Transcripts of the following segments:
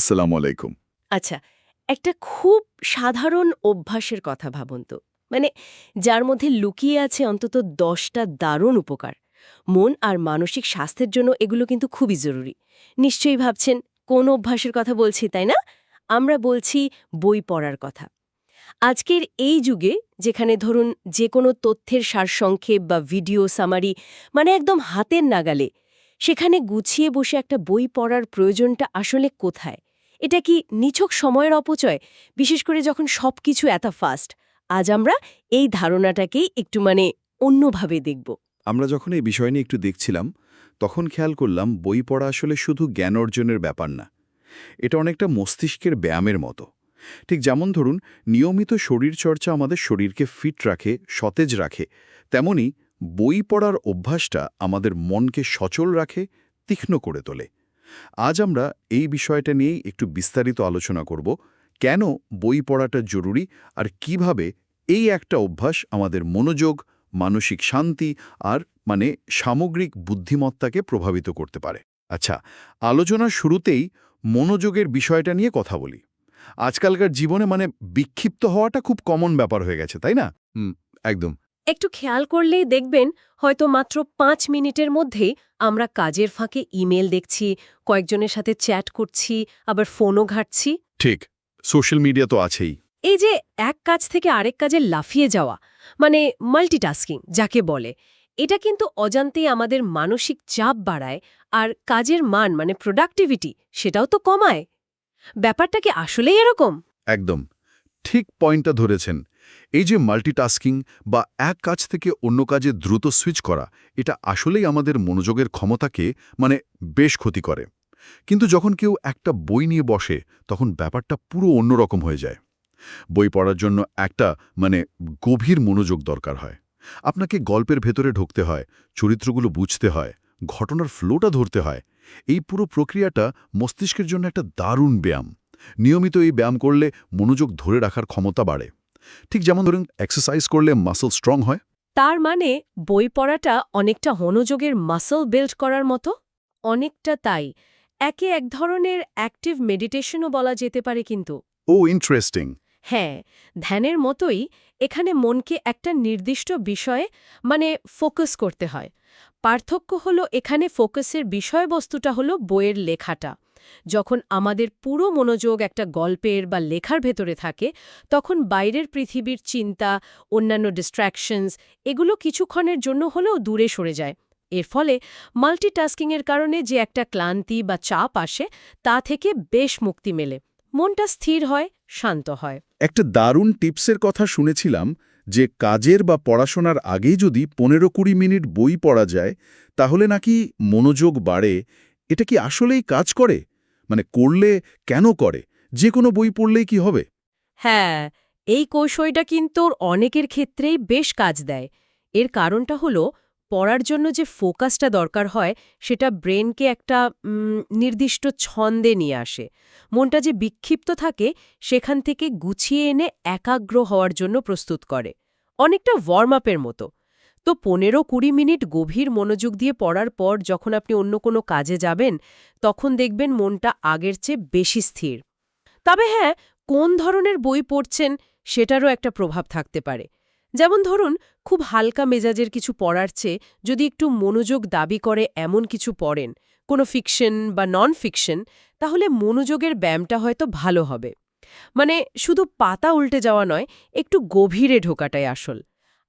আসসালামু আলাইকুম। আচ্ছা একটা খুব সাধারণ অভ্যাসের কথা ভাবুন তো। মানে যার মধ্যে লুকিয়ে আছে অন্তত দশটা দারুণ উপকার। মন আর মানসিক স্বাস্থ্যের জন্য এগুলো কিন্তু খুবই জরুরি। নিশ্চয়ই ভাবছেন, কোন অভ্যাসের কথা বলছি, তাই না? আমরা বলছি বই পড়ার কথা। আজকের এই যুগে যেখানে ধরুন যে কোনো তথ্যের সারসংক্ষেপ বা ভিডিও সামারি মানে একদম হাতের নাগালে, সেখানে গুছিয়ে বসে একটা বই পড়ার প্রয়োজনটা আসলে কোথায়? এটা কি নিছক সময়ের অপচয়? বিশেষ করে যখন সবকিছু এত ফাস্ট আজ আমরা এই ধারণাটাকেই একটু মানে অন্যভাবে দেখব। আমরা যখন এই বিষয় নিয়ে একটু দেখছিলাম, তখন খেয়াল করলাম বই পড়া আসলে শুধু জ্ঞান অর্জনের ব্যাপার না। এটা অনেকটা মস্তিষ্কের ব্যায়ামের মতো। ঠিক যেমন ধরুন, নিয়মিত শরীরচর্চা আমাদের শরীরকে ফিট রাখে, সতেজ রাখে। তেমনি বই পড়ার অভ্যাসটা আমাদের মনকে সচল রাখে, তীক্ষ্ণ করে তোলে। আজ আমরা এই বিষয়টা নিয়েই একটু বিস্তারিত আলোচনা করব, কেন বই পড়াটা জরুরি আর কীভাবে এই একটা অভ্যাস আমাদের মনোযোগ, মানসিক শান্তি আর মানে সামগ্রিক বুদ্ধিমত্তাকে প্রভাবিত করতে পারে। আচ্ছা আলোচনার শুরুতেই মনোযোগের বিষয়টা নিয়ে কথা বলি। আজকালকার জীবনে মানে বিক্ষিপ্ত হওয়াটা খুব কমন ব্যাপার হয়ে গেছে, তাই না? একদম। একটু খেয়াল করলেই দেখবেন হয়তো মাত্র পাঁচ মিনিটের মধ্যেই আমরা কাজের ফাঁকে ইমেল দেখছি কয়েকজনের সাথে চ্যাট করছি আবার ফোনও ঘাটছি। ঠিক সোশ্যাল মিডিয়া তো আছেই। এই যে এক কাজ থেকে আরেক কাজে লাফিয়ে যাওয়া মানে মাল্টিটাস্কিং যাকে বলে এটা কিন্তু অজান্তেই আমাদের মানসিক চাপ বাড়ায় আর কাজের মান মানে প্রোডাক্টিভিটি সেটাও তো কমায়। ব্যাপারটা কি আসলেই এরকম? একদম ঠিক পয়েন্টটা ধরেছেন। এই যে মাল্টিটাস্কিং বা এক কাজ থেকে অন্য কাজে দ্রুত সুইচ করা, এটা আসলেই আমাদের মনোযোগের ক্ষমতাকে মানে বেশ ক্ষতি করে। কিন্তু যখন কেউ একটা বই নিয়ে বসে, তখন ব্যাপারটা পুরো অন্যরকম হয়ে যায়। বই পড়ার জন্য একটা মানে গভীর মনোযোগ দরকার হয়। আপনাকে গল্পের ভেতরে ঢুকতে হয়, চরিত্রগুলো বুঝতে হয়, ঘটনার ফ্লোটা ধরতে হয়। এই পুরো প্রক্রিয়াটা মস্তিষ্কের জন্য একটা দারুণ ব্যায়াম। নিয়মিত এই ব্যায়াম করলে মনোযোগ ধরে রাখার ক্ষমতা বাড়ে। ঠিক যেমন ধরুন এক্সারসাইজ করলে মাসল স্ট্রং হয়। তার মানে বই পড়াটা অনেকটা মনোযোগের মাসল বিল্ড করার মতো? অনেকটা তাই। একে এক ধরনের অ্যাক্টিভ মেডিটেশনও বলা যেতে পারে কিন্তু। ও ইন্টারেস্টিং হ্যাঁ ধ্যানের মতোই এখানে মনকে একটা নির্দিষ্ট বিষয়ে মানে ফোকাস করতে হয়। পার্থক্য হলো এখানে ফোকাসের বিষয়বস্তুটা হলো বইয়ের লেখাটা। যখন আমাদের পুরো মনোযোগ একটা গল্পের বা লেখার ভেতরে থাকে, তখন বাইরের পৃথিবীর চিন্তা, অন্যান্য ডিস্ট্র্যাকশনস এগুলো কিছুক্ষণের জন্য হলেও দূরে সরে যায়। এর ফলে মাল্টিটাস্কিংয়ের কারণে যে একটা ক্লান্তি বা চাপ আসে, তা থেকে বেশ মুক্তি মেলে। মনটা স্থির হয়, শান্ত হয়। একটা দারুণ টিপসের কথা শুনেছিলাম যে কাজের বা পড়াশোনার আগেই যদি পনেরো কুড়ি মিনিট বই পড়া যায়, তাহলে নাকি মনোযোগ বাড়ে। এটা কি আসলেই কাজ করে? মানে করলে কেন করে? যে কোনো বই পড়লেই কি হবে? হ্যাঁ এই কৌশলটা কিন্তু অনেকের ক্ষেত্রেই বেশ কাজ দেয়। এর কারণটা হলো, পড়ার জন্য যে ফোকাসটা দরকার হয়, সেটা ব্রেনকে একটা নির্দিষ্ট ছন্দে নিয়ে আসে। মনটা যে বিক্ষিপ্ত থাকে, সেখান থেকে গুছিয়ে এনে একাগ্র হওয়ার জন্য প্রস্তুত করে। অনেকটা ওয়ার্ম আপের মতো। তো পনেরো কুড়ি মিনিট গভীর মনোযোগ দিয়ে পড়ার পর যখন আপনি অন্য কোনো কাজে যাবেন, তখন দেখবেন মনটা আগের চেয়ে বেশি স্থির। তবে হ্যাঁ কোন ধরনের বই পড়ছেন সেটারও একটা প্রভাব থাকতে পারে। যেমন ধরুন, খুব হালকা মেজাজের কিছু পড়ার চেয়ে যদি একটু মনোযোগ দাবি করে এমন কিছু পড়েন, কোনো ফিকশন বা নন ফিকশন তাহলে মনোযোগের ব্যায়ামটা হয়তো ভালো হবে। মানে শুধু পাতা উল্টে যাওয়া নয়, একটু গভীরে ঢোকাটাই আসল।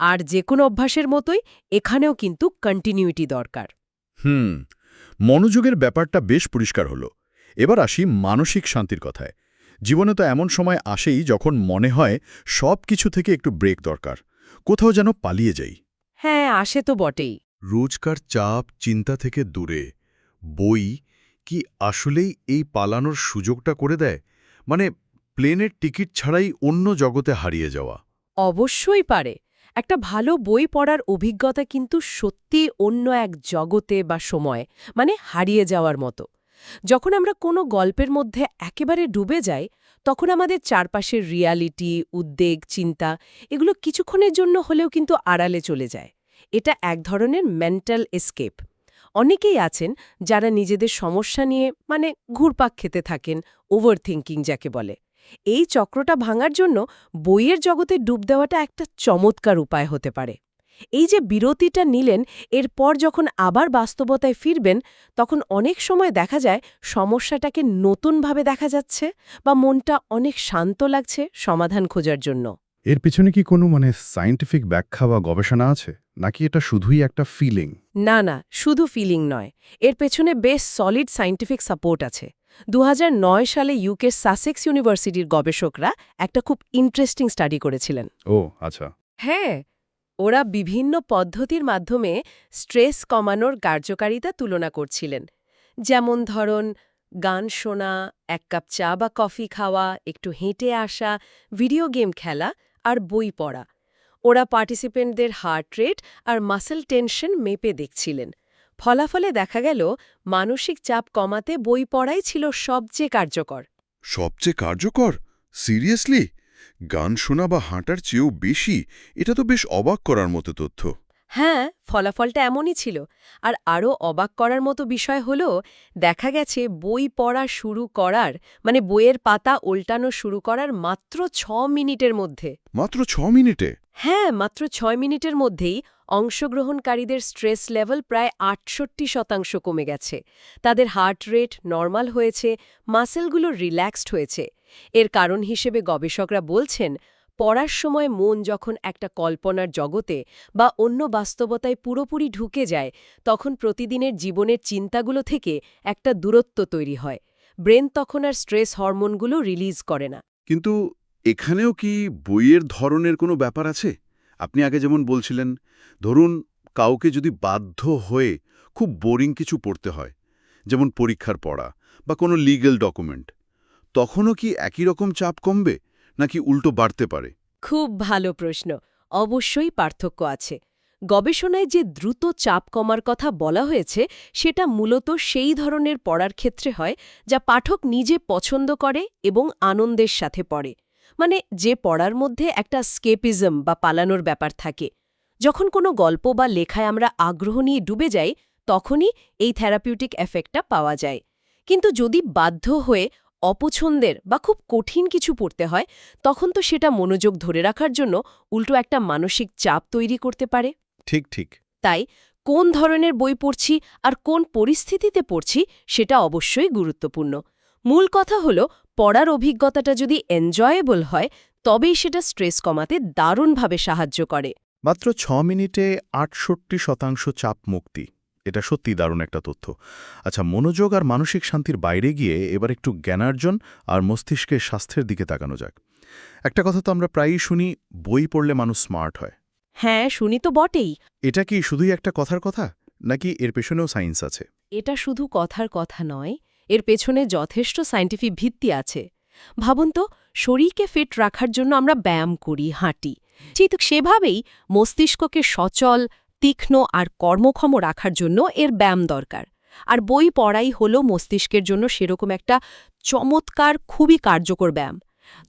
আর যে কোনো অভ্যাসের মতোই এখানেও কিন্তু কন্টিনিউটি দরকার। হুম মনোযোগের ব্যাপারটা বেশ পরিষ্কার হলো। এবার আসি মানসিক শান্তির কথায়। জীবনে তো এমন সময় আসেই যখন মনে হয় সব কিছু থেকে একটু ব্রেক দরকার কোথাও যেন পালিয়ে যাই। হ্যাঁ আসে তো বটেই। রোজকার চাপ চিন্তা থেকে দূরে। বই কি আসলেই এই পালানোর সুযোগটা করে দেয়? মানে প্লেনের টিকিট ছাড়াই অন্য জগতে হারিয়ে যাওয়া। অবশ্যই পারে। একটা ভালো বই পড়ার অভিজ্ঞতা কিন্তু সত্যি অন্য এক জগতে বা সময় মানে হারিয়ে যাওয়ার মতো। যখন আমরা কোনো গল্পের মধ্যে একেবারে ডুবে যাই, তখন আমাদের চারপাশের রিয়ালিটি উদ্বেগ, চিন্তা, এগুলো কিছুক্ষণের জন্য হলেও কিন্তু আড়ালে চলে যায়। এটা এক ধরনের মেন্টাল এসকেপ অনেকেই আছেন যারা নিজেদের সমস্যা নিয়ে মানে ঘুরপাক খেতে থাকেন ওভার থিঙ্কিং যাকে বলে। এই চক্রটা ভাঙার জন্য বইয়ের জগতে ডুব দেওয়াটা একটা চমৎকার উপায় হতে পারে। এই যে বিরতিটা নিলেন এরপর যখন আবার বাস্তবতায় ফিরবেন তখন অনেক সময় দেখা যায় সমস্যাটাকে নতুনভাবে দেখা যাচ্ছে বা মনটা অনেক শান্ত লাগছে সমাধান খোঁজার জন্য। এর পিছনে কি কোনো মানে সায়েন্টিফিক ব্যাখ্যা বা গবেষণা আছে? নাকি এটা শুধুই একটা ফিলিং না না শুধু ফিলিং নয়। এর পেছনে বেশ সলিড সায়েন্টিফিক সাপোর্ট আছে। দু হাজার নয় সালে ইউকের সাসেক্স ইউনিভার্সিটির গবেষকরা একটা খুব ইন্টারেস্টিং স্টাডি করেছিলেন। ও আচ্ছা। হ্যাঁ ওরা বিভিন্ন পদ্ধতির মাধ্যমে স্ট্রেস কমানোর কার্যকারিতা তুলনা করছিলেন। যেমন ধরন গান শোনা এক কাপ চা বা কফি খাওয়া একটু হেঁটে আসা ভিডিও গেম খেলা আর বই পড়া। ওরা পার্টিসিপেন্টদের হার্ট রেট আর মাসেল টেনশন মেপে দেখছিলেন। ফলাফলে দেখা গেল মানসিক চাপ কমাতে বই পড়াই ছিল সবচেয়ে কার্যকর। সবচেয়ে কার্যকর? সিরিয়াসলি? গান শোনা বা হাঁটার চেয়েও বেশি? এটা তো বেশ অবাক করার মতো তথ্য। হ্যাঁ ফলাফলটা এমনই ছিল। আর আরও অবাক করার মতো বিষয় হল দেখা গেছে বই পড়া শুরু করার মানে বইয়ের পাতা উল্টানো শুরু করার মাত্র ছ মিনিটের মধ্যে। মাত্র ছ মিনিটে? হ্যাঁ মাত্র ছয় মিনিটের মধ্যেই অংশগ্রহণকারীদের স্ট্রেস লেভেল প্রায় আটষট্টি শতাংশ কমে গেছে। তাদের হার্ট রেট নর্মাল হয়েছে, মাসেলগুলো রিল্যাক্সড হয়েছে। এর কারণ হিসেবে গবেষকরা বলছেন, পড়ার সময় মন যখন একটা কল্পনার জগতে বা অন্য বাস্তবতায় পুরোপুরি ঢুকে যায়, তখন প্রতিদিনের জীবনের চিন্তাগুলো থেকে একটা দূরত্ব তৈরি হয়। ব্রেন তখন আর স্ট্রেস হরমোনগুলো রিলিজ করে না। কিন্তু এখানেও কি বইয়ের ধরনের কোনো ব্যাপার আছে? আপনি আগে যেমন বলছিলেন, ধরুন কাউকে যদি বাধ্য হয়ে খুব বোরিং কিছু পড়তে হয়, যেমন পরীক্ষার পড়া বা কোনো লিগ্যাল ডকুমেন্ট তখনও কি একই রকম চাপ কমবে, নাকি উল্টো বাড়তে পারে? খুব ভালো প্রশ্ন, অবশ্যই পার্থক্য আছে। গবেষণায় যে দ্রুত চাপ কমার কথা বলা হয়েছে, সেটা মূলত সেই ধরনের পড়ার ক্ষেত্রে হয়, যা পাঠক নিজে পছন্দ করে এবং আনন্দের সাথে পড়ে। মানে যে পড়ার মধ্যে একটা স্কেপিজম বা পালানোর ব্যাপার থাকে। যখন কোনো গল্প বা লেখায় আমরা আগ্রহ নিয়ে ডুবে যাই তখনই এই থেরাপিউটিক এফেক্টটা পাওয়া যায়। কিন্তু যদি বাধ্য হয়ে অপছন্দের বা খুব কঠিন কিছু পড়তে হয় তখন তো সেটা মনোযোগ ধরে রাখার জন্য উল্টো একটা মানসিক চাপ তৈরি করতে পারে। ঠিক ঠিক। তাই কোন ধরনের বই পড়ছি আর কোন পরিস্থিতিতে পড়ছি সেটা অবশ্যই গুরুত্বপূর্ণ। মূল কথা হল পড়ার অভিজ্ঞতাটা যদি এনজয়েবল হয় তবেই সেটা স্ট্রেস কমাতে দারুণভাবে সাহায্য করে। মাত্র ছ মিনিটে আটষট্টি শতাংশ চাপ মুক্তি। এটা সত্যি দারুণ একটা তথ্য। আচ্ছা মনোযোগ আর মানসিক শান্তির বাইরে গিয়ে এবার একটু জ্ঞানার্জন আর মস্তিষ্কের স্বাস্থ্যের দিকে তাকানো যাক। একটা কথা তো আমরা প্রায়ই শুনি বই পড়লে মানুষ স্মার্ট হয়। হ্যাঁ শুনি তো বটেই। এটা কি শুধুই একটা কথার কথা? নাকি এর পেছনেও সায়েন্স আছে? এটা শুধু কথার কথা নয় এর পেছনে যথেষ্ট সায়েন্টিফিক ভিত্তি আছে। ভাবুন তো শরীরকে ফিট রাখার জন্য আমরা ব্যায়াম করি হাঁটি। ঠিক সেভাবেই মস্তিষ্ককে সচল তীক্ষ্ণ আর কর্মক্ষম রাখার জন্য এর ব্যায়াম দরকার। আর বই পড়াই হল মস্তিষ্কের জন্য সেরকম একটা চমৎকার খুবই কার্যকর ব্যায়াম।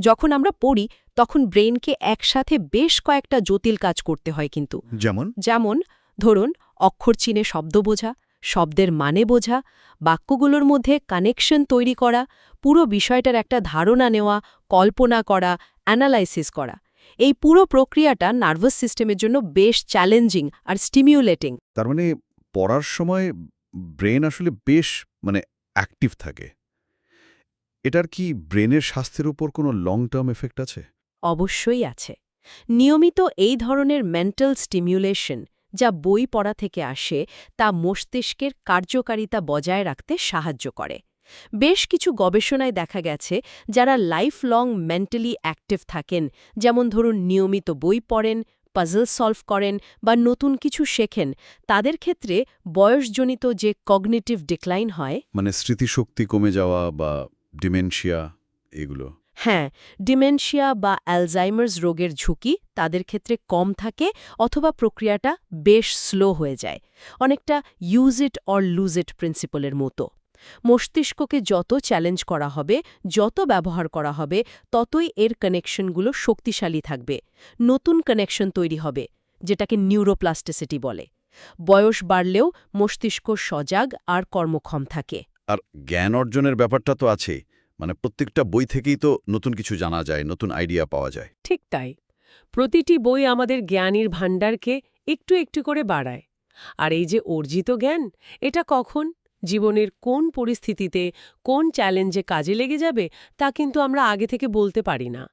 যখন আমরা পড়ি তখন ব্রেনকে একসাথে বেশ কয়েকটা জটিল কাজ করতে হয় কিন্তু। যেমন? যেমন ধরুন অক্ষর চিনে শব্দ বোঝা শব্দের মানে বোঝা বাক্যগুলোর মধ্যে কানেকশন তৈরি করা পুরো বিষয়টার একটা ধারণা নেওয়া কল্পনা করা অ্যানালাইসিস করা। এই পুরো প্রক্রিয়াটা নার্ভাস সিস্টেমের জন্য বেশ চ্যালেঞ্জিং আর স্টিমিউলেটিং তার মানে পড়ার সময় ব্রেন আসলে বেশ মানে অ্যাক্টিভ থাকে। এটার কি ব্রেনের স্বাস্থ্যের উপর কোনো লং টার্ম এফেক্ট আছে? অবশ্যই আছে। নিয়মিত এই ধরনের মেন্টাল স্টিমিউলেশন যা বই পড়া থেকে আসে তা মস্তিষ্কের কার্যকারিতা বজায় রাখতে সাহায্য করে। বেশ কিছু গবেষণায় দেখা গেছে যারা লাইফ লং মেন্টালি অ্যাক্টিভ থাকেন, যেমন ধরুন নিয়মিত বই পড়েন, পাজল সলভ করেন বা নতুন কিছু শেখেন, তাদের ক্ষেত্রে বয়সজনিত যে কগনিটিভ ডিক্লাইন হয় মানে স্মৃতিশক্তি কমে যাওয়া বা ডিমেনশিয়া, এগুলো। হ্যাঁ ডিমেনশিয়া বা অ্যালজাইমার্স রোগের ঝুঁকি তাদের ক্ষেত্রে কম থাকে অথবা প্রক্রিয়াটা বেশ স্লো হয়ে যায়। অনেকটা use it or lose it প্রিন্সিপলের মতো। মস্তিষ্ককে যত চ্যালেঞ্জ করা হবে, যত ব্যবহার করা হবে, ততই এর কানেকশনগুলো শক্তিশালী থাকবে। নতুন কানেকশন তৈরি হবে, যেটাকে নিউরোপ্লাস্টিসিটি বলে। বয়স বাড়লেও মস্তিষ্ক সজাগ আর কর্মক্ষম থাকে। আর জ্ঞান অর্জনের ব্যাপারটা তো আছেই। মানে প্রত্যেকটা বই থেকেই তো নতুন কিছু জানা যায়, নতুন আইডিয়া পাওয়া যায়। ঠিক তাই। প্রতিটি বই আমাদের জ্ঞানীর ভাণ্ডারকে একটু একটু করে বাড়ায়। আর এই যে অর্জিত জ্ঞান, এটা কখন? জীবনের কোন পরিস্থিতিতে, কোন চ্যালেঞ্জে কাজে লেগে যাবে, তা কিন্তু আমরা আগে থেকে বলতে পারি না।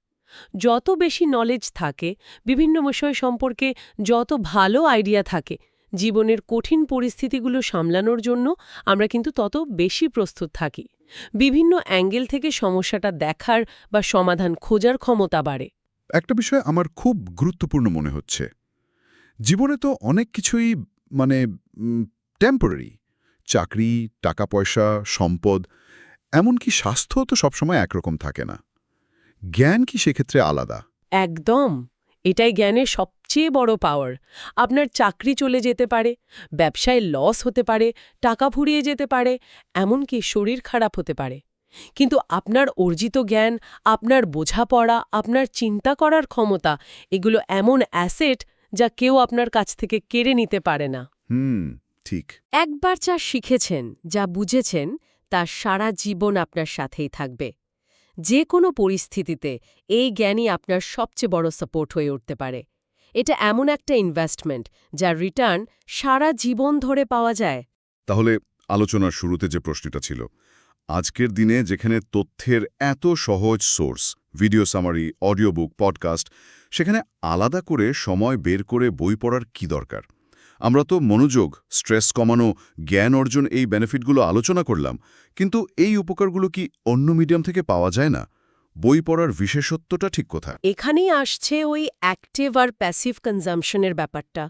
যত বেশি নলেজ থাকে, বিভিন্ন বিষয় সম্পর্কে যত ভালো আইডিয়া থাকে, জীবনের কঠিন পরিস্থিতিগুলো সামলানোর জন্য আমরা কিন্তু তত বেশি প্রস্তুত থাকি। বিভিন্ন অ্যাঙ্গেল থেকে সমস্যাটা দেখার বা সমাধান খোঁজার ক্ষমতা বাড়ে। একটা বিষয় আমার খুব গুরুত্বপূর্ণ মনে হচ্ছে। জীবনে তো অনেক কিছুই মানে টেম্পোরারি চাকরি টাকা পয়সা সম্পদ এমনকি স্বাস্থ্য তো সবসময় একরকম থাকে না। জ্ঞান কি সেক্ষেত্রে আলাদা? একদম। এটাই জ্ঞানের সবচেয়ে বড় পাওয়ার আপনার চাকরি চলে যেতে পারে ব্যবসায় লস হতে পারে টাকা ফুরিয়ে যেতে পারে এমনকি শরীর খারাপ হতে পারে। কিন্তু আপনার অর্জিত জ্ঞান আপনার বোঝাপড়া আপনার চিন্তা করার ক্ষমতা এগুলো এমন অ্যাসেট যা কেউ আপনার কাছ থেকে কেড়ে নিতে পারে না। হুম ঠিক। একবার যা শিখেছেন যা বুঝেছেন তা সারা জীবন আপনার সাথেই থাকবে। যে কোনো পরিস্থিতিতে এই জ্ঞানই আপনার সবচেয়ে বড় সাপোর্ট হয়ে উঠতে পারে। এটা এমন একটা ইনভেস্টমেন্ট যার রিটার্ন সারা জীবন ধরে পাওয়া যায়। তাহলে আলোচনার শুরুতে যে প্রশ্নটা ছিল, আজকের দিনে যেখানে তথ্যের এত সহজ source video summary audio book podcast সেখানে আলাদা করে সময় বের করে বই পড়ার কি দরকার? আমরা তো মনোযোগ, স্ট্রেস কমানো, জ্ঞান অর্জন এই বেনিফিটগুলো আলোচনা করলাম, কিন্তু এই উপকারগুলো কি অন্য মিডিয়াম থেকে পাওয়া যায় না? বই পড়ার বিশেষত্বটা ঠিক কথা এখানেই আসছে ওই অ্যাক্টিভ আর প্যাসিভ কনজামশনের ব্যাপারটা।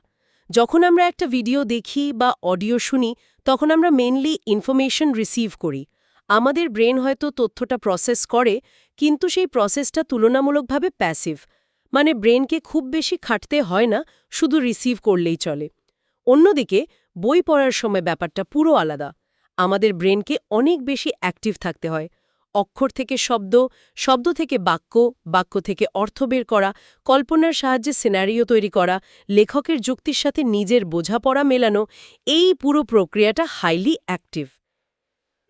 যখন আমরা একটা ভিডিও দেখি বা অডিও শুনি, তখন আমরা মেনলি ইনফরমেশন রিসিভ করি। আমাদের ব্রেন হয়তো তথ্যটা প্রসেস করে, কিন্তু সেই প্রসেসটা তুলনামূলকভাবে প্যাসিভ মানে ব্রেনকে খুব বেশি খাটতে হয় না, শুধু রিসিভ করলেই চলে। অন্যদিকে, বই পড়ার সময় ব্যাপারটা পুরো আলাদা। আমাদের ব্রেনকে অনেক বেশি অ্যাক্টিভ থাকতে হয়। অক্ষর থেকে শব্দ শব্দ থেকে বাক্য বাক্য থেকে অর্থ বের করা, কল্পনার সাহায্যে সিনারিও তৈরি করা, লেখকের যুক্তির সাথে নিজের বোঝাপড়া মেলানো, এই পুরো প্রক্রিয়াটা হাইলি অ্যাক্টিভ।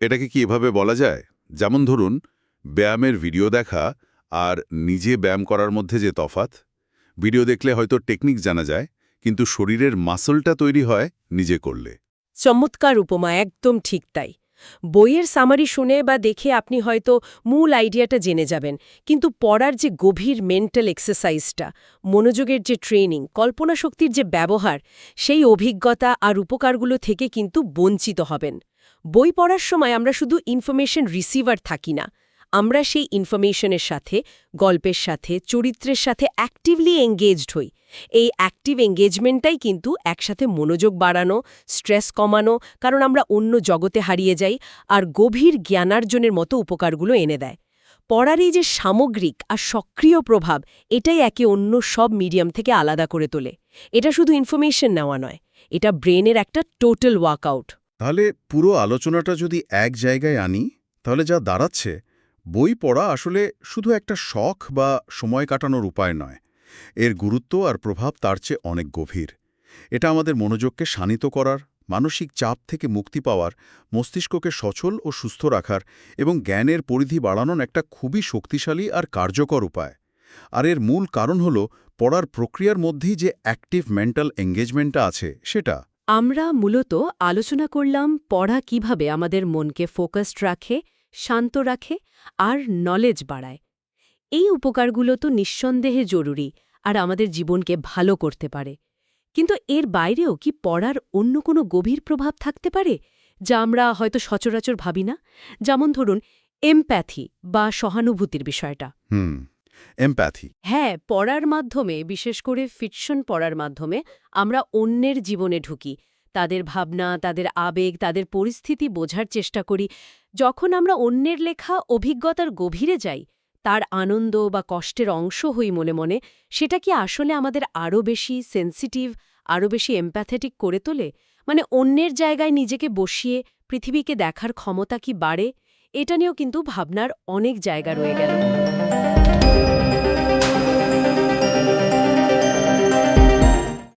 এটাকে কি এভাবে বলা যায়? যেমন ধরুন, ব্যায়ামের ভিডিও দেখা আর নিজে ব্যায়াম করার মধ্যে যে তফাত ভিডিও দেখলে হয়তো টেকনিক জানা যায় কিন্তু শরীরের মাসলটা তৈরি হয় নিজে করলে। চমৎকার উপমা, একদম ঠিক তাই। বইয়ের সামারি শুনে বা দেখে আপনি হয়তো মূল আইডিয়াটা জেনে যাবেন, কিন্তু পড়ার যে গভীর মেন্টাল এক্সারসাইজটা, মনোযোগের যে ট্রেনিং কল্পনা শক্তির যে ব্যবহার, সেই অভিজ্ঞতা আর উপকারগুলো থেকে কিন্তু বঞ্চিত হবেন। বই পড়ার সময় আমরা শুধু ইনফরমেশন রিসিভার থাকি না আমরা সেই ইনফরমেশনের সাথে, গল্পের সাথে, চরিত্রের সাথে অ্যাক্টিভলি এঙ্গেজড হই। এই অ্যাক্টিভ এঙ্গেজমেন্টটাই কিন্তু একসাথে মনোযোগ বাড়ানো স্ট্রেস কমানো, কারণ আমরা অন্য জগতে হারিয়ে যাই আর গভীর জ্ঞানার্জনের মতো উপকারগুলো এনে দেয়। পড়ার এই যে সামগ্রিক আর সক্রিয় প্রভাব, এটাই একে অন্য সব মিডিয়াম থেকে আলাদা করে তোলে। এটা শুধু ইনফরমেশন নেওয়া নয়, এটা ব্রেনের একটা টোটাল ওয়ার্কআউট তাহলে পুরো আলোচনাটা যদি এক জায়গায় আনি, তাহলে যা দাঁড়াচ্ছে বই পড়া আসলে শুধু একটা শখ বা সময় কাটানোর উপায় নয়। এর গুরুত্ব আর প্রভাব তার চেয়ে অনেক গভীর। এটা আমাদের মনোযোগকে শানিত করার, মানসিক চাপ থেকে মুক্তি পাওয়ার, মস্তিষ্ককে সচল ও সুস্থ রাখার এবং জ্ঞানের পরিধি বাড়ানোর একটা খুবই শক্তিশালী আর কার্যকর উপায়। আর এর মূল কারণ হল পড়ার প্রক্রিয়ার মধ্যেই যে অ্যাক্টিভ মেন্টাল এঙ্গেজমেন্টটা আছে সেটা। আমরা মূলত আলোচনা করলাম পড়া কীভাবে আমাদের মনকে ফোকাসড রাখে শান্ত রাখে আর নলেজ বাড়ায়। এই উপকারগুলো তো নিঃসন্দেহে জরুরি আর আমাদের জীবনকে ভালো করতে পারে। কিন্তু এর বাইরেও কি পড়ার অন্য কোনো গভীর প্রভাব থাকতে পারে? যা আমরা হয়তো সচরাচর ভাবি না? যেমন ধরুন এমপ্যাথি বা সহানুভূতির বিষয়টা। হুম এমপ্যাথি হ্যাঁ পড়ার মাধ্যমে বিশেষ করে ফিকশন পড়ার মাধ্যমে আমরা অন্যের জীবনে ঢুকি। তাদের ভাবনা তাদের আবেগ তাদের পরিস্থিতি বোঝার চেষ্টা করি। যখন আমরা অন্যের লেখা অভিজ্ঞতার গভীরে যাই, তার আনন্দ বা কষ্টের অংশ হই মনে মনে, সেটা কি আসলে আমাদের আরও বেশি সেন্সিটিভ আরও বেশি এম্প্যাথেটিক করে তোলে? মানে অন্যের জায়গায় নিজেকে বসিয়ে পৃথিবীকে দেখার ক্ষমতা কি বাড়ে? এটা নিয়েও কিন্তু ভাবনার অনেক জায়গা রয়ে গেল।